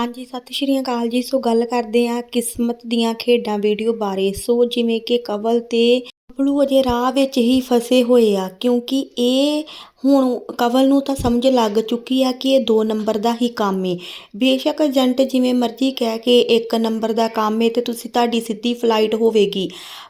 ਹਾਂਜੀ, ਸਤਿ ਸ਼੍ਰੀ ਅਕਾਲ ਜੀ। ਸੋ ਗੱਲ ਕਰਦੇ ਹਾਂ ਕਿਸਮਤ ਦੀਆਂ ਖੇਡਾਂ ਵੀਡੀਓ ਬਾਰੇ। ਸੋ ਜਿਵੇਂ ਕਿ ਕਵਲ ਤੇ ਬਬਲੂ ਅਜੇ ਰਾਹ ਵਿੱਚ ਹੀ ਫਸੇ ਹੋਏ ਆ, ਕਿਉਂਕਿ ਇਹ ਹੁਣ ਕਵਲ ਨੂੰ ਤਾਂ ਸਮਝ ਲੱਗ ਚੁੱਕੀ ਆ ਕਿ ਇਹ 2 ਨੰਬਰ ਦਾ ਹੀ ਕੰਮ ਏ। ਬੇਸ਼ੱਕ ਏਜੰਟ ਜਿਵੇਂ ਮਰਜ਼ੀ ਕਹਿ ਕੇ 1 ਨੰਬਰ ਦਾ ਕੰਮ ਏ ਤੇ ਤੁਸੀਂ ਤੁਹਾਡੀ ਸਿੱਧੀ ਫਲਾਈਟ ਹੋਵੇਗੀ,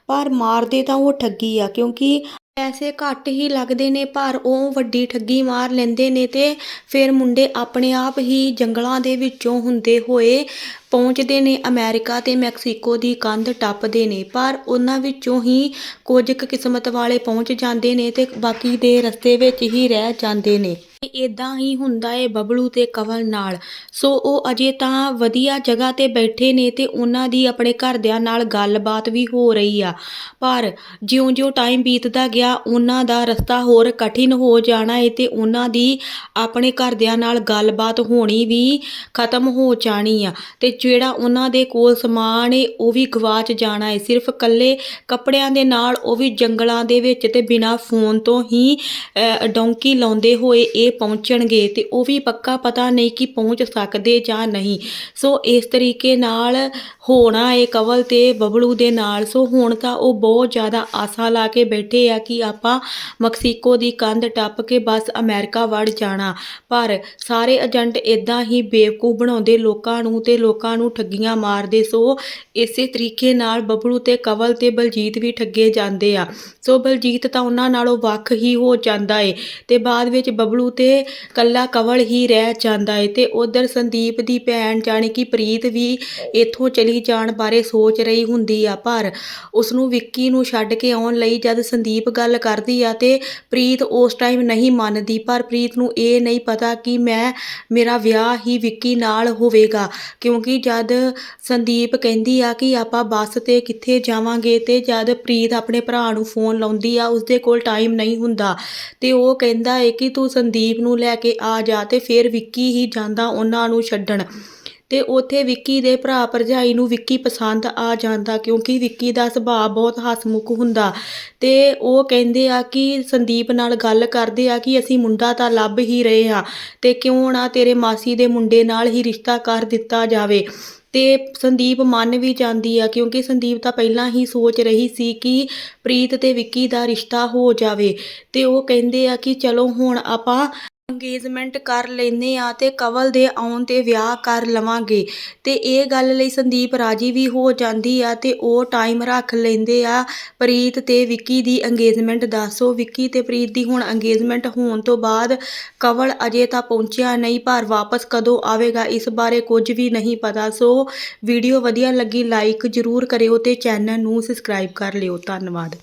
ਪਰ ਮਾਰਦੇ ਤਾਂ ਉਹ ਠੱਗੀ ਆ, ਕਿਉਂਕਿ ਪੈਸੇ ਘੱਟ ਹੀ ਲੱਗਦੇ ਨੇ, ਪਰ ਉਹ ਵੱਡੀ ਠੱਗੀ ਮਾਰ ਲੈਂਦੇ ਨੇ ਅਤੇ ਫਿਰ ਮੁੰਡੇ ਆਪਣੇ ਆਪ ਹੀ ਜੰਗਲਾਂ ਦੇ ਵਿੱਚੋਂ ਹੁੰਦੇ ਹੋਏ ਪਹੁੰਚਦੇ ਨੇ ਅਮੈਰੀਕਾ ਅਤੇ ਮੈਕਸੀਕੋ ਦੀ ਕੰਧ ਟੱਪਦੇ ਨੇ, ਪਰ ਉਹਨਾਂ ਵਿੱਚੋਂ ਹੀ ਕੁਝ ਕੁ ਕਿਸਮਤ ਵਾਲੇ ਪਹੁੰਚ ਜਾਂਦੇ ਨੇ ਅਤੇ ਬਾਕੀ ਦੇ ਰਸਤੇ ਵਿੱਚ ਹੀ ਰਹਿ ਜਾਂਦੇ ਨੇ। ਇਦਾਂ ਹੀ ਹੁੰਦਾ ਏ ਬਬਲੂ ਤੇ ਕਵਲ ਨਾਲ। ਸੋ ਉਹ ਅਜੇ ਤਾਂ ਵਧੀਆ ਜਗ੍ਹਾ ਤੇ ਬੈਠੇ ਨੇ ਤੇ ਉਹਨਾਂ ਦੀ ਆਪਣੇ ਘਰਦਿਆਂ ਨਾਲ ਗੱਲਬਾਤ ਵੀ ਹੋ ਰਹੀ ਆ। ਪਰ ਜਿਉਂ-ਜਿਉਂ ਟਾਈਮ ਬੀਤਦਾ ਗਿਆ ਉਹਨਾਂ ਦਾ ਰਸਤਾ ਹੋਰ ਕਠਿਨ ਹੋ ਜਾਣਾ ਏ ਤੇ ਉਹਨਾਂ ਦੀ ਆਪਣੇ ਘਰਦਿਆਂ ਨਾਲ ਗੱਲਬਾਤ ਹੋਣੀ ਵੀ ਖਤਮ ਹੋ ਜਾਣੀ ਆ। ਤੇ ਜਿਹੜਾ ਉਹਨਾਂ ਦੇ ਕੋਲ ਸਮਾਨ ਏ ਉਹ ਵੀ ਗਵਾਚ ਜਾਣਾ ਏ। ਸਿਰਫ ਕੱਲੇ ਕੱਪੜਿਆਂ ਦੇ ਨਾਲ ਉਹ ਵੀ ਜੰਗਲਾਂ ਦੇ ਵਿੱਚ ਤੇ ਬਿਨਾਂ ਫੋਨ ਤੋਂ ਹੀ ਅ, ਡੌਂਕੀ ਲਾਉਂਦੇ ਹੋਏ ਇਹ ਪਹੁੰਚਣਗੇ ਤੇ ਉਹ ਵੀ ਪੱਕਾ ਪਤਾ ਨਹੀਂ ਕਿ ਪਹੁੰਚ ਸਕਦੇ ਜਾਂ ਨਹੀਂ। ਸੋ ਇਸ ਤਰੀਕੇ ਨਾਲ ਹੋਣਾ ਏ ਕਵਲ ਤੇ ਬਬਲੂ ਦੇ ਨਾਲ। ਸੋ ਹੁਣ ਤਾਂ ਉਹ ਬਹੁਤ ਜ਼ਿਆਦਾ ਆਸਾ ਲਾ ਕੇ ਬੈਠੇ ਆ ਕਿ ਆਪਾਂ ਮੈਕਸੀਕੋ ਦੀ ਕੰਧ ਟੱਪ ਕੇ ਬਸ ਅਮਰੀਕਾ ਵੜ ਜਾਣਾ। ਪਰ ਸਾਰੇ ਏਜੰਟ ਇਦਾਂ ਹੀ ਬੇਵਕੂਫ ਬਣਾਉਂਦੇ ਲੋਕਾਂ ਨੂੰ ਤੇ ਲੋਕਾਂ ਨੂੰ ਠੱਗੀਆਂ ਮਾਰਦੇ। ਸੋ ਇਸੇ ਤਰੀਕੇ ਨਾਲ ਬਬਲੂ ਤੇ ਕਵਲ ਤੇ ਬਲਜੀਤ ਵੀ ਠੱਗੇ ਜਾਂਦੇ ਆ। ਸੋ ਬਲਜੀਤ ਤਾਂ ਉਹਨਾਂ ਨਾਲੋਂ ਵੱਖ ਹੀ ਹੋ ਜਾਂਦਾ ਏ ਤੇ ਬਾਅਦ ਵਿੱਚ ਬਬਲੂ ਤੇ ਕੱਲਾ ਕਵਲ ਹੀ ਰਹਿ ਜਾਂਦਾ ਏ ਤੇ ਉਧਰ ਸੰਦੀਪ ਦੀ ਭੈਣ ਜਾਣੀ ਕਿ ਪ੍ਰੀਤ ਵੀ ਇੱਥੋਂ ਚਲੀ ਜਾਣ ਬਾਰੇ ਸੋਚ ਰਹੀ ਹੁੰਦੀ ਆ, ਪਰ ਉਸ ਨੂੰ ਵਿੱਕੀ ਨੂੰ ਛੱਡ ਕੇ ਆਉਣ ਲਈ ਜਦ ਸੰਦੀਪ ਗੱਲ ਕਰਦੀ ਆ ਤੇ ਪ੍ਰੀਤ ਉਸ ਟਾਈਮ ਨਹੀਂ ਮੰਨਦੀ, ਪਰ ਪ੍ਰੀਤ ਨੂੰ ਇਹ ਨਹੀਂ ਪਤਾ ਕਿ ਮੈਂ, ਮੇਰਾ ਵਿਆਹ ਹੀ ਵਿੱਕੀ ਨਾਲ ਹੋਵੇਗਾ। ਕਿਉਂਕਿ ਜਦ ਸੰਦੀਪ ਕਹਿੰਦੀ ਆ ਕਿ ਆਪਾਂ ਬੱਸ ਤੇ ਕਿੱਥੇ ਜਾਵਾਂਗੇ ਤੇ ਜਦ ਪ੍ਰੀਤ ਆਪਣੇ ਭਰਾ ਨੂੰ ਫੋਨ ਲਾਉਂਦੀ ਆ, ਉਸਦੇ ਕੋਲ ਟਾਈਮ ਨਹੀਂ ਹੁੰਦਾ। ਤੇ ਉਹ ਕਹਿੰਦਾ ਏ ਕਿ ਤੂੰ ਸੰਦੀਪ ਨੂੰ ਲੈ ਕੇ ਆ ਜਾ ਤੇ ਫਿਰ ਵਿੱਕੀ ਹੀ ਜਾਂਦਾ ਉਹਨਾਂ ਨੂੰ ਛੱਡਣ। ਤੇ ਉੱਥੇ ਵਿੱਕੀ ਦੇ ਭਰਾ ਭਰਜਾਈ ਨੂੰ ਵਿੱਕੀ ਪਸੰਦ ਆ ਜਾਂਦਾ ਕਿਉਂਕਿ ਵਿੱਕੀ ਦਾ ਸੁਭਾਅ ਬਹੁਤ ਹਸਮੁਖ ਹੁੰਦਾ। ਤੇ ਉਹ ਕਹਿੰਦੇ ਆ ਕਿ ਸੰਦੀਪ ਨਾਲ ਗੱਲ ਕਰਦੇ ਆ ਕਿ ਅਸੀਂ ਮੁੰਡਾ ਤਾਂ ਲੱਭ ਹੀ ਰਹੇ ਹਾਂ ਤੇ ਕਿਉਂ ਨਾ ਤੇਰੇ ਮਾਸੀ ਦੇ ਮੁੰਡੇ ਨਾਲ ਹੀ ਰਿਸ਼ਤਾ ਕਰ ਦਿੱਤਾ ਜਾਵੇ। ਤੇ ਸੰਦੀਪ ਮੰਨ ਵੀ ਜਾਂਦੀ ਆ ਕਿਉਂਕਿ ਸੰਦੀਪ ਤਾਂ ਪਹਿਲਾਂ ਹੀ ਸੋਚ ਰਹੀ ਸੀ ਕਿ ਪ੍ਰੀਤ ਤੇ ਵਿੱਕੀ ਦਾ ਰਿਸ਼ਤਾ ਹੋ ਜਾਵੇ। ਤੇ ਉਹ ਕਹਿੰਦੇ ਆ ਕਿ ਚਲੋ ਹੁਣ ਆਪਾਂ ਅੰਗੇਜਮੈਂਟ ਕਰ ਲੈਨੇ ਆ ਤੇ ਕਵਲ ਦੇ ਆਉਣ ਤੇ ਵਿਆਹ ਕਰ ਲਵਾਂਗੇ। ਤੇ ਇਹ ਗੱਲ ਲਈ ਸੰਦੀਪ ਰਾਜੀ ਵੀ ਹੋ ਜਾਂਦੀ ਆ ਤੇ ਉਹ ਟਾਈਮ ਰੱਖ ਲੈਂਦੇ ਆ। ਪ੍ਰੀਤ ਤੇ ਵਿੱਕੀ ਦੀ ਅੰਗੇਜਮੈਂਟ ਦੱਸੋ। ਵਿੱਕੀ ਤੇ ਪ੍ਰੀਤ ਦੀ ਹੁਣ ਅੰਗੇਜਮੈਂਟ ਹੋਣ ਤੋਂ ਬਾਅਦ ਕਵਲ ਅਜੇ ਤਾਂ ਪਹੁੰਚਿਆ ਨਹੀਂ, ਪਰ ਵਾਪਸ ਕਦੋਂ ਆਵੇਗਾ ਇਸ ਬਾਰੇ ਕੁਝ ਵੀ ਨਹੀਂ ਪਤਾ। ਸੋ ਵੀਡੀਓ ਵਧੀਆ ਲੱਗੀ ਲਾਈਕ ਜ਼ਰੂਰ ਕਰਿਓ ਤੇ ਚੈਨਲ ਨੂੰ ਸਬਸਕ੍ਰਾਈਬ ਕਰ ਲਿਓ। ਧੰਨਵਾਦ।